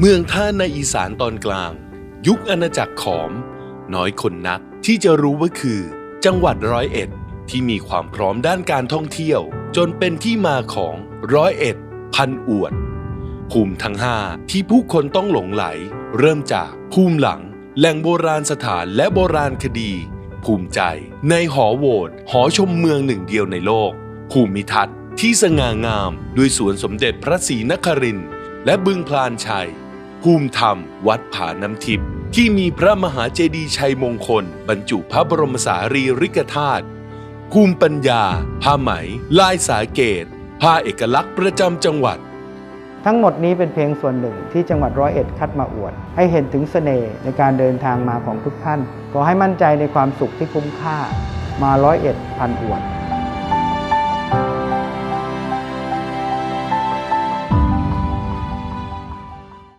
เมืองท่าในอีสานตอนกลาง ยุคอาณาจักรขอม น้อยคนนักที่จะรู้ว่าคือ จังหวัดร้อยเอ็ดที่มีความพร้อมด้านการท่องเที่ยว จนเป็นที่มาของร้อยเอ็ด พันอวด ภูมิทั้งห้าที่ผู้คนต้องหลงไหล เริ่มจากภูมิหลัง แหล่งโบราณสถานและโบราณคดี ภูมิใจ ในหอโหวตหอชมเมืองหนึ่งเดียวในโลก ภูมิทัศน์ที่สง่างามด้วยสวนสมเด็จพระศรีนครินทร์และบึงพลานชัย ภูมิธรรม วัดผาน้ำทิพย์ที่มีพระมหาเจดีย์ชัยมงคล บรรจุพระบรมสารีริกธาตุภูมิปัญญา ผ้าไหม ลายสาเกต ผ้าเอกลักษณ์ประจำจังหวัด ทั้งหมดนี้เป็นเพียงส่วนหนึ่งที่จังหวัดร้อยเอ็ดคัดมาอวด ให้เห็นถึงเสน่ห์ในการเดินทางมาของทุกท่าน ขอให้มั่นใจในความสุขที่คุ้มค่ามาร้อยเอ็ดพันอวด